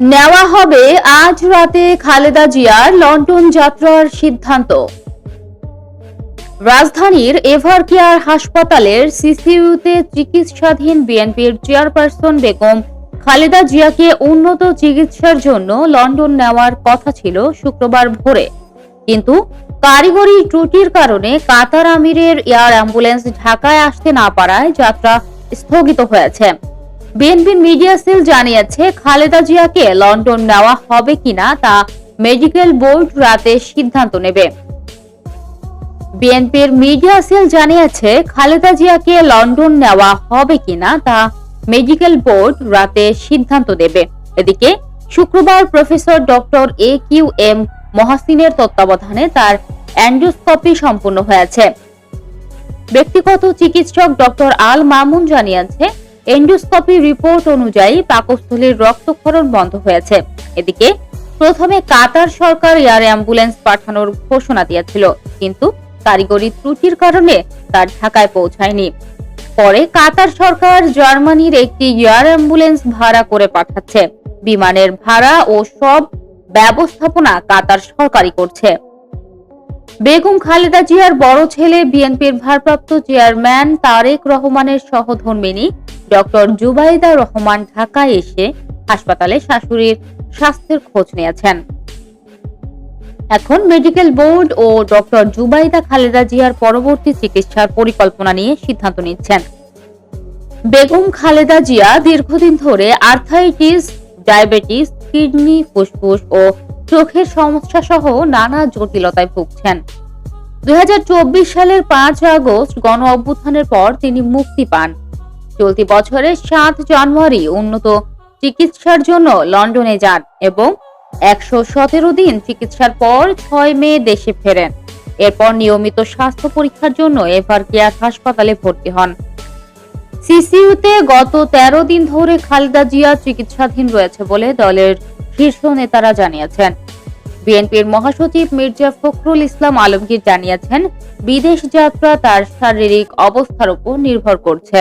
নেওয়া হবে আজ রাতে খালেদা জিয়ার লন্ডন যাত্রার সিদ্ধান্ত। রাজধানীর এভার কেয়ার হাসপাতালের সিসিইউতে চিকিৎসাধীন বিএনপির চেয়ারপারসন বেগম খালেদা জিয়াকে উন্নত চিকিৎসার জন্য লন্ডন নেওয়ার কথা ছিল শুক্রবার ভোরে। কিন্তু কারিগরি ত্রুটির কারণে কাতার আমিরের এয়ার অ্যাম্বুলেন্স ঢাকায় আসতে না পারায় যাত্রা স্থগিত হয়েছে। বিএনপির মিডিয়া সেল জানিয়েছে, খালেদা জিয়াকে লন্ডন নেওয়া হবে কিনা তা মেডিকেল বোর্ড রাতে সিদ্ধান্ত নেবে। বিএনপির মিডিয়া সেল জানিয়েছে, খালেদা জিয়াকে লন্ডন নেওয়া হবে কিনা তা মেডিকেল বোর্ড রাতে সিদ্ধান্ত দেবে। এদিকে, শুক্রবার professor doctor A Q M মহাসিনের তত্ত্বাবধানে তার অ্যান্ডোস্কোপি সম্পন্ন হয়েছে। ব্যক্তিগত চিকিৎসক ডক্টর আল মামুন জানিয়েছে এন্ডোস্কোপি রিপোর্ট অনুযায়ী পাকস্থলীর রক্তক্ষরণ বন্ধ হয়েছে। এদিকে প্রথমে কাতার সরকার এয়ার অ্যাম্বুলেন্স পাঠানোর ঘোষণা দিয়েছিল, কিন্তু কারিগরি ত্রুটির কারণে তার ঢাকায় পৌঁছায়নি। পরে কাতার সরকার জার্মানির একটি এয়ার অ্যাম্বুলেন্স ভাড়া করে পাঠাচ্ছে। বিমানের ভাড়া ও সব ব্যবস্থাপনা কাতার সরকারই করছে। বেগম খালেদা জিয়ার বড় ছেলে বিএনপির ভারপ্রাপ্ত চেয়ারম্যান তারেক রহমানের সহধর্মিনী ডক্টর জুবাইদা রহমান ঢাকায় এসে হাসপাতালে শাশুড়ির স্বাস্থ্যের খোঁজ নিয়েছেন। এখন মেডিকেল বোর্ড ও ডক্টর জুবাইদা খালেদা জিয়ার পরবর্তী চিকিৎসার পরিকল্পনা নিয়ে সিদ্ধান্ত নিচ্ছেন। বেগম খালেদা জিয়া দীর্ঘদিন ধরে আর্থাইটিস, ডায়াবেটিস, কিডনি, ফুসফুস ও চোখের সমস্যা সহ নানা জটিলতায় ভুগছেন। দুই হাজার চব্বিশ সালের পাঁচ আগস্ট গণ অভ্যুত্থানের পর তিনি মুক্তি পান। চলতি বছরের সাত জানুয়ারি উন্নত চিকিৎসার জন্য লন্ডনে যান এবং একশো সতেরো দিন চিকিৎসার পর ছয় মে দেশে ফেরেন। এরপর নিয়মিত স্বাস্থ্য পরীক্ষার জন্য এভার কেয়ার হাসপাতালে ভর্তি হন। সিসিইউতে গত তেরো দিন ধরে খালেদা জিয়া চিকিৎসাধীন রয়েছে বলে দলের শীর্ষ নেতারা জানিয়েছেন। বিএনপির মহাসচিব মির্জা ফখরুল ইসলাম আলমগীর জানিয়েছেন, বিদেশ যাত্রা তার শারীরিক অবস্থার উপর নির্ভর করছে।